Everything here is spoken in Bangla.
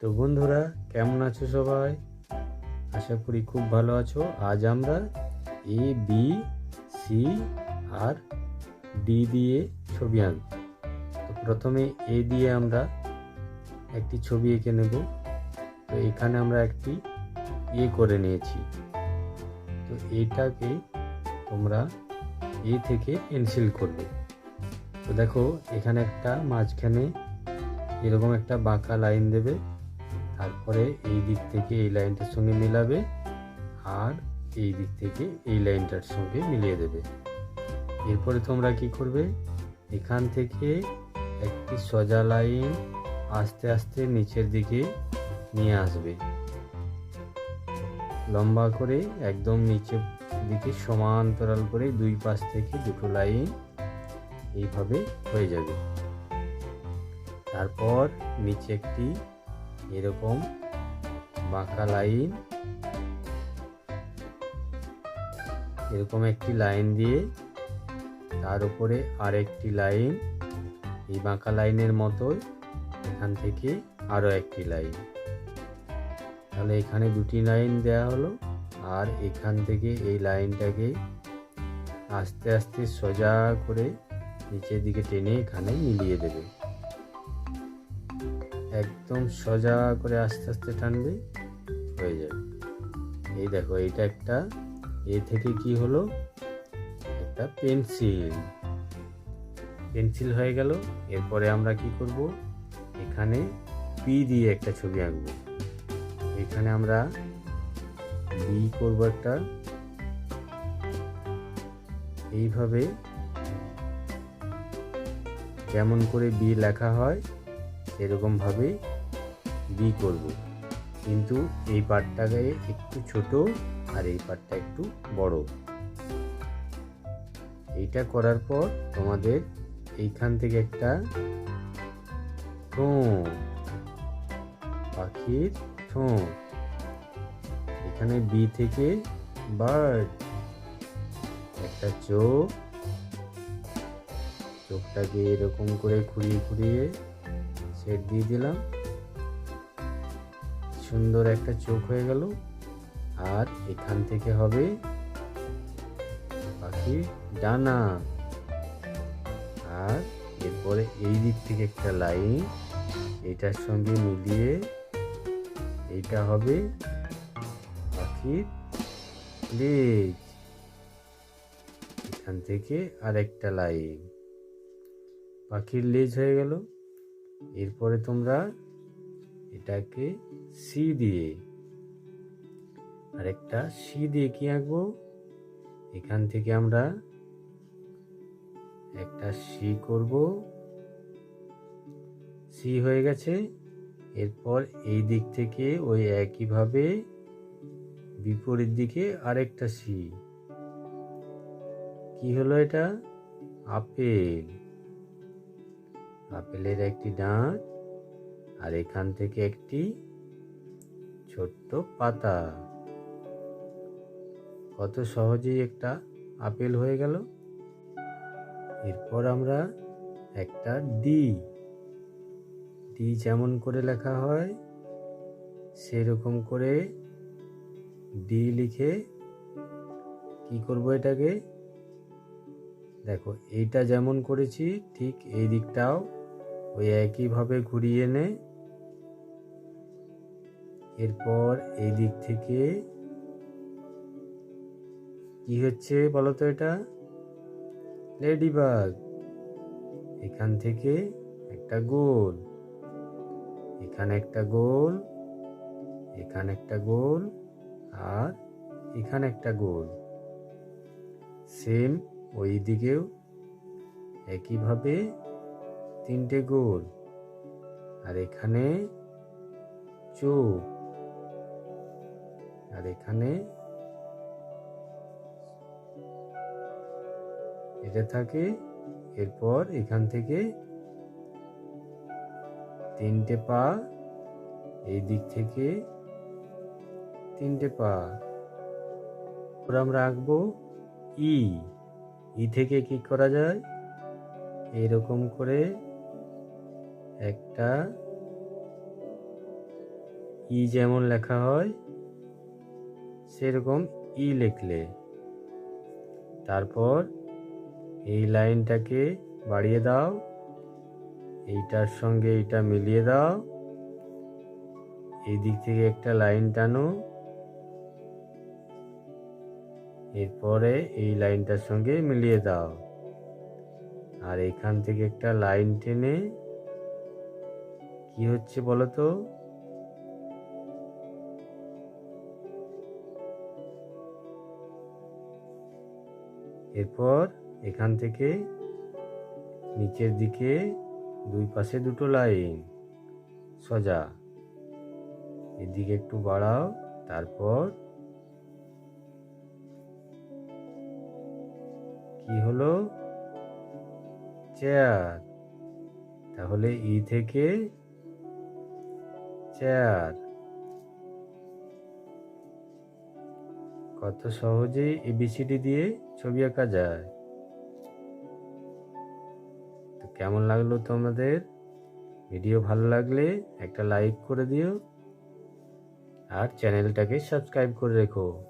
তো বন্ধুরা, কেমন আছো সবাই? আশা করি খুব ভালো আছো। আজ আমরা এ বি সি আর ডি দিয়ে ছবি আঁকব। তো প্রথমে এ দিয়ে আমরা একটি ছবি এঁকে নেব। তো এখানে আমরা একটি এ করে নিয়েছি। তো এটাকে তোমরা এ থেকে পেন্সিল করবে। তো দেখো, এখানে একটা মাঝখানে এরকম একটা বাঁকা লাইন দেবে। তারপরে এই দিক থেকে এই লাইনটার সঙ্গে মিলাবে আর এই দিক থেকে এই লাইনটার সঙ্গে মিলিয়ে দেবে। এরপরে তোমরা কি করবে? এখান থেকে একটি সোজা লাইন আস্তে আস্তে নিচের দিকে নিয়ে আসবে। লম্বা করে একদম নিচের দিকে সমান্তরাল করে দুই পাশ থেকে দুটো লাইন এইভাবে হয়ে যাবে। তারপর নিচে একটি এরকম বাঁকা লাইন। এরকম একটি লাইন দিয়ে তার উপরে আরেকটি লাইন। এই বাঁকা লাইনের মতোই এখান থেকে আরও একটি লাইন। তাহলে এখানে দুটি লাইন দেয়া হলো আর এখান থেকে এই লাইনটাকে আস্তে আস্তে সোজা করে নিচের দিকে টেনে এখানে মিলিয়ে দেবে। একদম সোজা করে আস্তে আস্তে টানবে, হয়ে যাবে। এই দেখো, এইটা একটা, এ থেকে কি হলো? একটা পেন্সিল। পেন্সিল হয়ে গেল। এরপরে আমরা কি করব? এখানে পি দিয়ে একটা ছবি আঁকবো। এখানে আমরা বি করব একটা। এইভাবে যেমন করে বি লেখা হয় এরকমভাবে বি করব। কিন্তু এই পার্টটাকে একটু ছোট আর এই পার্টটা একটু বড়। এইটা করার পর তোমাদের এইখান থেকে একটা ঠোঁট পাখির ঠোঁট এখানে বি থেকে বার্ড, একটা চোখ। চোখটাকে এরকম করে ঘুরিয়ে ঘুরিয়ে সেট দিয়ে দিলাম। সুন্দর একটা চোখ হয়ে গেল। আর এখান থেকে হবে পাখি ডানা। আর এরপরে এই দিক থেকে একটা লাইন এটার সঙ্গে মিলিয়ে এইটা হবে পাখির লেজ এখান থেকে আরেকটা লাইন পাখির লেজ হয়ে গেল। এরপরে তোমরা এটাকে সি দিয়ে, আরেকটা সি দিয়ে কি আঁকবো? এখান থেকে আমরা একটা সি করব। সি হয়ে গেছে। এরপর এই দিক থেকে ওই একইভাবে বিপরীত দিকে আরেকটা সি কি হলো এটা? আপেল। আপেলের একটি ডাঁট আর এখান থেকে একটি ছোট্ট পাতা। কত সহজেই একটা আপেল হয়ে গেল। এরপর আমরা একটা ডি। ডি যেমন করে লেখা হয়, সেরকম করে ডি লিখে কি করব এটাকে? দেখো, এইটা যেমন করেছি, ঠিক এই দিকটাও ওই একইভাবে ঘুরিয়ে নে। এরপর এই দিক থেকে কি হচ্ছে বলো তো এটা? লেডিবাগ। এখান থেকে একটা গোল। এখানে একটা গোল। এখানে একটা গোল। আর এখানে একটা গোল। সেম ওই দিকেও একইভাবে তিনটে গোল। আর এখানে চোখ। আর এখানে এটা থাকে, এরপর এখান থেকে তিনটে পা, এই দিক থেকে তিনটে পা। আমরা আঁকবো ই। ই থেকে কি করা যায়? এরকম করে একটা, ই যেমন লেখা হয়, সেরকম ই লিখলে। তারপর এই লাইনটাকে বাড়িয়ে দাও, এইটার সঙ্গে এইটা মিলিয়ে দাও এই দিক থেকে একটা লাইন টানো। এরপরে এই লাইনটার সঙ্গে মিলিয়ে দাও। আর এখান থেকে একটা লাইন টেনে কি হচ্ছে বলো তো? এরপর এখান থেকে নিচের দিকে দুই পাশে দুটো লাইন। সোজা। এদিকে একটু বাড়াও, তারপর কি হলো? চেয়ার। তাহলে ই থেকে চেয়ার কত সহজে এবিসিডি দিয়ে ছবি আঁকা যায়। তো কেমন লাগল তোমাদের? ভিডিও ভালো লাগলে একটা লাইক করে দিও। আর চ্যানেলটাকে সাবস্ক্রাইব করে রেখো।